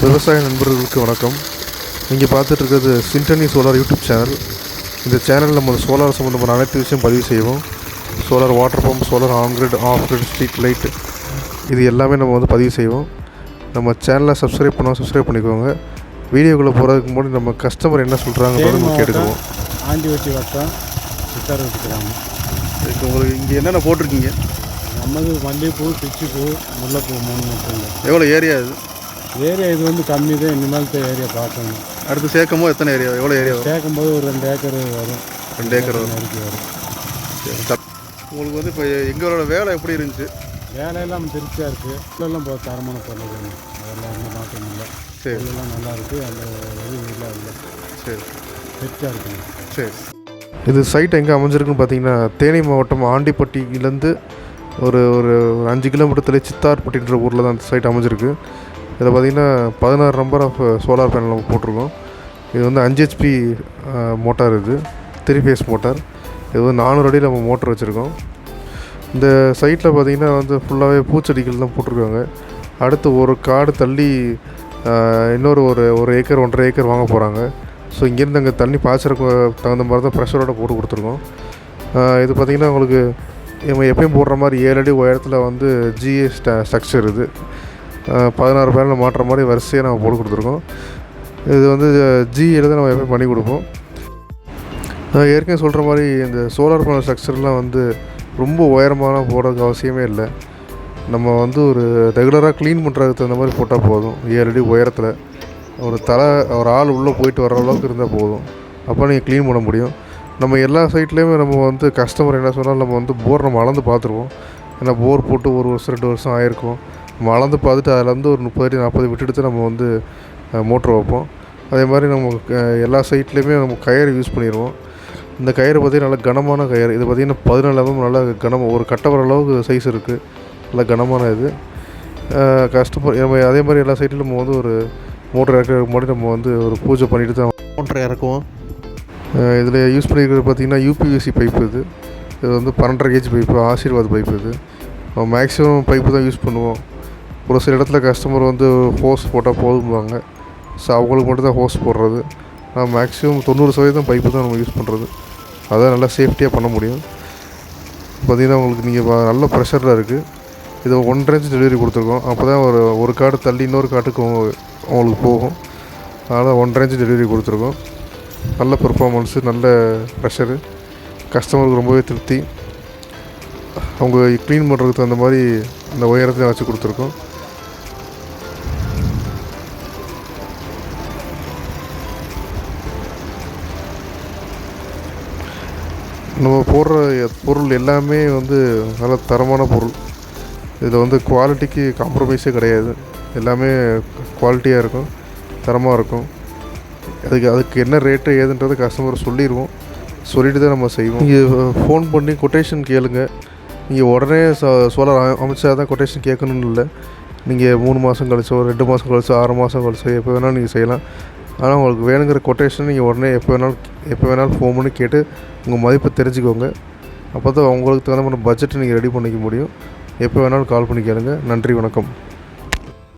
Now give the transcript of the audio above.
விவசாய நண்பர்களுக்கு வணக்கம். நீங்கள் பார்த்துட்டு இருக்கிறது சிண்டனி சோலார் யூடியூப் சேனல் இந்த சேனலில் நம்ம சோலார் சம்மந்தமான அனைத்து விஷயம் பதிவு செய்வோம். Solar water pump solar on grid off grid street light இது எல்லாமே நம்ம வந்து பதிவு செய்வோம். நம்ம சேனலை சப்ஸ்கிரைப் பண்ணால் சப்ஸ்கிரைப் பண்ணிக்கோங்க. வீடியோக்குள்ளே போகிறதுக்கு முன்னாடி நம்ம கஸ்டமர் என்ன சொல்கிறாங்கன்றதை நம்ம கேட்டுக்குவோம். ஆண்டிவட்டி வட்டம் சித்தார்வட்டி கிராமம். இப்போ உங்களுக்கு இங்கே என்னென்ன போட்டிருக்கீங்க? நம்மது மல்லிகைப்பூ பிச்சிப்பூ முல்லைப்பூ மூணு மட்டும் எவ்வளோ ஏரியா இது? ஏரியா இது வந்து கம்மி தான் இனிமேல் ஏரியா பார்க்கணும். அடுத்து சேர்க்கும்போது எத்தனை ஏரியா? எவ்வளோ ஏரியா சேர்க்கும்போது ஒரு ரெண்டு ஏக்கர் வரும். ரெண்டு ஏக்கர் வரும். வரும். உங்களுக்கு வந்து இப்போ எங்களோட வேலை எப்படி இருந்துச்சு? வேலையெல்லாம் திருப்தியாக இருக்குது எல்லாம் தரமான பொருள் அதெல்லாம் எந்த மாற்றம் இல்லை. சரி. பொருளெல்லாம் நல்லா இருக்குது அந்த இது இல்லை இல்லை. சரி. திருப்தியாக இருக்குங்க சரி. இது சைட் எங்கே அமைஞ்சிருக்குன்னு பார்த்தீங்கன்னா தேனி மாவட்டம் ஆண்டிப்பட்டியிலேருந்து ஒரு ஒரு அஞ்சு கிலோமீட்டர் தள்ளி சித்தார்பட்டின்ற ஊரில் தான் அந்த சைட் அமைஞ்சிருக்கு. இதில் பார்த்தீங்கன்னா பதினாறு நம்பர் ஆஃப் சோலார் பேனல் நம்ம போட்டிருக்கோம். இது வந்து அஞ்சு ஹெச்பி மோட்டார் இது. த்ரீ ஃபேஸ் மோட்டார் இது வந்து நானூறு அடியில் நம்ம மோட்டர் வச்சுருக்கோம். இந்த சைட்டில் பார்த்திங்கன்னா வந்து ஃபுல்லாகவே பூச்செடிகள் தான் போட்டிருக்காங்க. அடுத்து ஒரு காடு தள்ளி இன்னொரு ஒரு ஒரு ஏக்கர் ஒன்றரை ஏக்கர் வாங்க போகிறாங்க ஸோ இங்கேருந்து அங்கே தண்ணி பாய்ச்சறக்கு தகுந்த மாதிரி தான் ப்ரெஷரோட போட்டு கொடுத்துருக்கோம். இது பார்த்திங்கன்னா உங்களுக்கு எப்பயும் போடுற மாதிரி ஏழு அடி உயரத்தில் வந்து ஜிஏ ஸ்ட்ரக்சர் இது. பதினாறு பேரில் மாற்றுற மாதிரி வரிசையாக நம்ம போட்டு கொடுத்துருக்கோம். இது வந்து ஜிஏல தான் நம்ம எப்பயும் பண்ணி கொடுப்போம். ஏற்கனவே சொல்கிற மாதிரி இந்த சோலார் பேனல் ஸ்ட்ரக்சர்லாம் வந்து ரொம்ப உயரமான போடுறதுக்கு அவசியமே இல்லை. நம்ம வந்து ஒரு ரெகுலராக க்ளீன் பண்ணுறதுக்கு தகுந்த மாதிரி போட்டால் போதும். ஏழு அடி உயரத்தில். ஒரு தலை ஒரு ஆள் உள்ளே போயிட்டு வர அளவுக்கு இருந்தால் போதும். அப்போ நீங்கள் க்ளீன் பண்ண முடியும். நம்ம எல்லா சைட்லேயுமே நம்ம வந்து கஸ்டமர் என்ன சொன்னாலும் நம்ம வந்து போர் நம்ம அளந்து பார்த்துருவோம். ஏன்னா போர் போட்டு ஒரு வருஷம் ரெண்டு வருஷம் ஆயிருக்கும். அளந்து பார்த்துட்டு அதுலேருந்து ஒரு முப்பது அடி நாற்பது விட்டுட்டு நம்ம வந்து மோட்ரு வைப்போம். அதே மாதிரி நம்ம எல்லா சைட்லேயுமே நம்ம கயிறு யூஸ் பண்ணிடுவோம். இந்த கயிறு பார்த்திங்கன்னா நல்லா கனமான கயிறு. இது பார்த்திங்கன்னா பதினாலு mm நல்லா கனமாக ஒரு கட்டவர அளவுக்கு சைஸ் இருக்குது நல்லா கனமான இது. கஸ்டமர் நம்ம அதே மாதிரி எல்லா சைட்லையும் நம்ம வந்து ஒரு மோட்டர் இறக்கிறதுக்கு முன்னாடி நம்ம வந்து ஒரு பூஜை பண்ணிட்டு தான் மோட்டரை இறக்குவோம். இதில் யூஸ் பண்ணியிருக்கிறது பார்த்திங்கன்னா யூபிவிசி பைப்பு இது. இது வந்து பன்னெண்டரை கேஜி பைப்பு ஆசீர்வாத் பைப்பு இது. மேக்ஸிமம் பைப்பு தான் யூஸ் பண்ணுவோம். ஒரு சில இடத்துல கஸ்டமர் வந்து ஹோஸ் போட்டால் போதும்பாங்க. ஸோ அவங்களுக்கு மட்டும் தான் ஹோஸ் போடுறது. நான் மேக்ஸிமம் தொண்ணூறு சதவீதம் பைப்பு தான் நம்ம யூஸ் பண்ணுறது அதான் நல்லா சேஃப்டியாக பண்ண முடியும். பார்த்திங்கன்னா உங்களுக்கு நீங்கள் நல்ல ப்ரெஷரில் இருக்குது இது ஒன்றரை இன்ச் டெலிவரி கொடுத்துருக்கோம். அப்போ தான் ஒரு ஒரு கார்டு தள்ளி இன்னொரு காட்டுக்கு உங்களுக்கு போகும். அதனால் ஒன்றரை இன்ச் டெலிவரி கொடுத்துருக்கோம். நல்ல பெர்ஃபார்மன்ஸு நல்ல ப்ரெஷரு கஸ்டமருக்கு ரொம்பவே திருப்தி. அவங்க க்ளீன் பண்ணுறதுக்கு தகுந்த மாதிரி அந்த உயரத்தை வச்சு கொடுத்துருக்கோம். நம்ம போடுற பொருள் எல்லாமே வந்து நல்ல தரமான பொருள். இதில் வந்து குவாலிட்டிக்கு காம்ப்ரமைஸே கிடையாது. எல்லாமே குவாலிட்டியாக இருக்கும் தரமாக இருக்கும். அதுக்கு அதுக்கு என்ன ரேட்டு ஏதுன்றது கஸ்டமர் சொல்லிடுவோம். சொல்லிட்டு தான் நம்ம செய்வோம். நீங்கள் ஃபோன் பண்ணி கொட்டேஷன் கேளுங்க. நீங்கள் உடனே சோலார் அமைச்சா தான் கொட்டேஷன் கேட்கணும்னு இல்லை. நீங்கள் மூணு மாதம் கழிச்சோ ரெண்டு மாதம் கழிச்சோ ஆறு மாதம் கழிச்சோ எப்போ வேணாலும் நீங்கள் செய்யலாம். ஆனால் உங்களுக்கு வேணுங்கிற கொட்டேஷன் நீங்கள் உடனே எப்போ வேணாலும் எப்போ வேணாலும் ஃபோன் பண்ணி கேட்டு உங்கள் மதிப்பை தெரிஞ்சுக்கோங்க. அப்போ தான் உங்களுக்கு தகுந்த மாதிரி பட்ஜெட்டை நீங்கள் ரெடி பண்ணிக்க முடியும். எப்போ வேணாலும் கால் பண்ணி கேளுங்கள் நன்றி வணக்கம்.